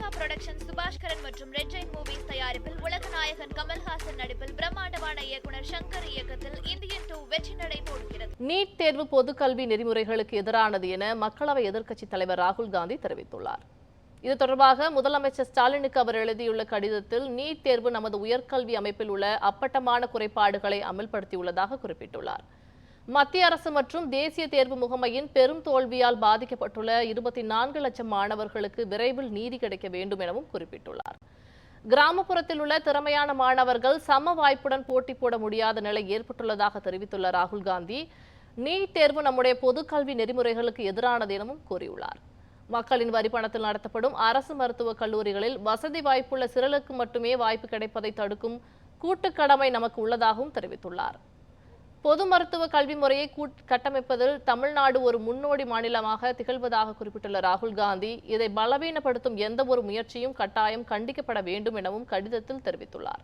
Lyca production Subaskaran மற்றும் red Jain movies தயாரிப்பில் உலக நாயகன் கமல்ஹாசன் நடிப்பில் பிரம்மாண்டமான இயக்குனர் சங்கர் இயக்கத்தில் இந்தியன் டூ வெற்றி நடை போடுகிறது. நீட் தேர்வு பொதுக்கல்வி நெறிமுறைகளுக்கு எதிரானது என மக்களவை எதிர்க்கட்சித் தலைவர் ராகுல் காந்தி தெரிவித்துள்ளார். இது தொடர்பாக முதலமைச்சர் ஸ்டாலினுக்கு அவர் எழுதியுள்ள கடிதத்தில் நீட் தேர்வு நமது உயர்கல்வி அமைப்பில் உள்ள அப்பட்டமான குறைபாடுகளை அமல்படுத்தியுள்ளதாக குறிப்பிட்டுள்ளார். மத்திய அரசு மற்றும் தேசிய தேர்வு முகமையின் பெரும் தோல்வியால் பாதிக்கப்பட்டுள்ள இருபத்தி நான்கு லட்சம் மாணவர்களுக்கு விரைவில் நீதி கிடைக்க வேண்டும் எனவும் குறிப்பிட்டுள்ளார். கிராமப்புறத்தில் உள்ள திறமையான மாணவர்கள் சம வாய்ப்புடன் போட்டி போட முடியாத நிலை ஏற்பட்டுள்ளதாக தெரிவித்துள்ள ராகுல் காந்தி நீட் தேர்வு நம்முடைய பொதுக்கல்வி நெறிமுறைகளுக்கு எதிரானது எனவும் கூறியுள்ளார். மக்களின் வரி பணத்தில் நடத்தப்படும் அரசு மருத்துவக் கல்லூரிகளில் வசதி வாய்ப்புள்ள சிறலுக்கு மட்டுமே வாய்ப்பு கிடைப்பதை தடுக்கும் கூட்டுக்கடமை நமக்கு உள்ளதாகவும் தெரிவித்துள்ளார். பொது மருத்துவ கல்வி முறையை கூட்- கட்டமைப்பதில் தமிழ்நாடு ஒரு முன்னோடி மாநிலமாக திகழ்வதாக குறிப்பிட்டுள்ள ராகுல் காந்தி இதை பலவீனப்படுத்தும் எந்த ஒரு முயற்சியும் கட்டாயம் கண்டிக்கப்பட வேண்டும் எனவும் கடிதத்தில் தெரிவித்துள்ளார்.